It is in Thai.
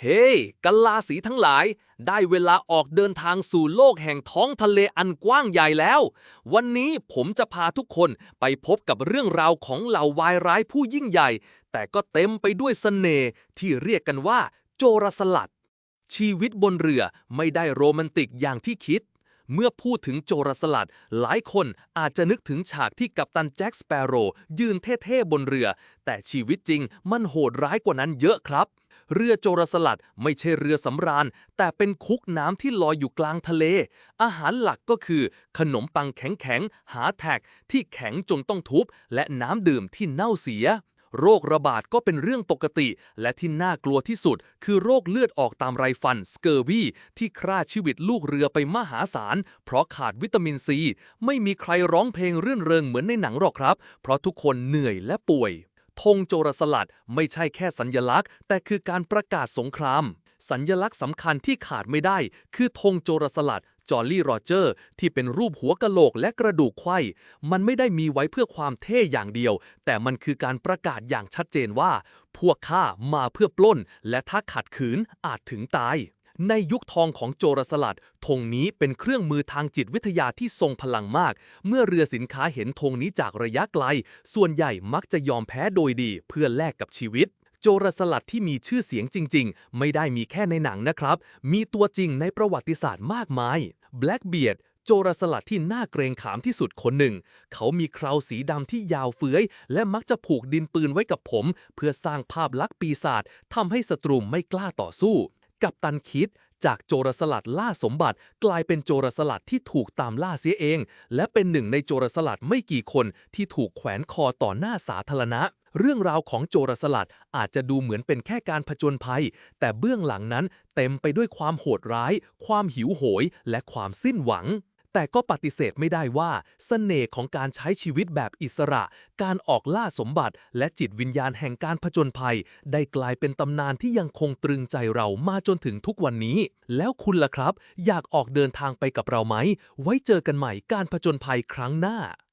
เฮ้กัลลาสีทั้งหลาย ได้เวลาออกเดินทางสู่โลกแห่งท้องทะเลอันกว้างใหญ่แล้ว วันนี้ผมจะพาทุกคนไปพบกับเรื่องราวของเหล่าวายร้ายผู้ยิ่งใหญ่ แต่ก็เต็มไปด้วยเสน่ห์ที่เรียกกันว่า โจรสลัด ชีวิตบนเรือไม่ได้โรแมนติกอย่างที่คิด เมื่อพูดถึงโจรสลัด หลายคนอาจจะนึกถึงฉากที่กัปตันแจ็คสเปโรยืนเท่ๆบนเรือ แต่ชีวิตจริงมันโหดร้ายกว่านั้นเยอะครับ เรือโจรสลัดไม่ใช่เรือสำราญ แต่เป็นคุกน้ำที่ลอยอยู่กลางทะเล อาหารหลักก็คือ ขนมปังแข็งๆ หาแท็กที่แข็งจนต้องทุบ และน้ำดื่มที่เน่าเสีย โรคระบาดก็เป็นเรื่องปกติ และที่น่ากลัวที่สุด คือโรคเลือดออกตามไรฟันสเกอร์วีที่ฆ่าชีวิตลูกเรือไปมหาศาล เพราะขาดวิตามินซี ไม่มีใครร้องเพลงเรื่นเริงเหมือนในหนังหรอกครับ เพราะทุกคนเหนื่อยและป่วย ธงโจรสลัดไม่ใช่แค่สัญญลักษณ์ แต่คือการประกาศสงคราม สัญญลักษณ์สำคัญที่ขาดไม่ได้ คือธงโจรสลัดจอร์ลี่โรเจอร์ ที่เป็นรูปหัวกะโหลกและกระดูกไขว้มันไม่ได้มีไว้เพื่อความเท่อย่างเดียว แต่มันคือการประกาศอย่างชัดเจนว่า พวกข้ามาเพื่อปล้น และถ้าขัดขืนอาจถึงตาย ในยุคทองของโจรสลัดธงนี้เป็นเครื่องมือทางจิตวิทยาที่ทรงพลังมาก เมื่อเรือสินค้าเห็นธงนี้จากระยะไกล ส่วนใหญ่มักจะยอมแพ้โดยดีเพื่อแลกกับชีวิตโจรสลัดที่มีชื่อเสียงจริง ๆ ไม่ได้มีแค่ในหนังนะครับ มีตัวจริงในประวัติศาสตร์มากมาย Blackbeard โจรสลัดที่น่าเกรงขามที่สุดคนหนึ่ง เขามีเคราสีดำที่ยาวเฟื้อย และมักจะผูกดินปืนไว้กับผม เพื่อสร้างภาพลักษณ์ปีศาจทำให้ศัตรูไม่กล้าต่อสู้ กับตันคิดจากโจรสลัดล่าสมบัติ กลายเป็นโจรสลัดที่ถูกตามล่าเสียเอง และเป็นหนึ่งในโจรสลัดไม่กี่คนที่ถูกแขวนคอต่อหน้าสาธารณะ เรื่องราวของโจรสลัดอาจจะดูเหมือนเป็นแค่การผจญภัย แต่เบื้องหลังนั้นเต็มไปด้วยความโหดร้าย ความหิวโหย และความสิ้นหวัง แต่ก็ปฏิเสธไม่ได้ว่าสเสน่ห์ของการใช้ชีวิตแบบอิสระ การออกล่าสมบัติ และจิตวิญญาณแห่งการผจญภัย ได้กลายเป็นตำนานที่ยังคงตรึงใจเรามาจนถึงทุกวันนี้ แล้วคุณล่ะครับ อยากออกเดินทางไปกับเราไหม ไว้เจอกันใหม่การผจญภัยครั้งหน้า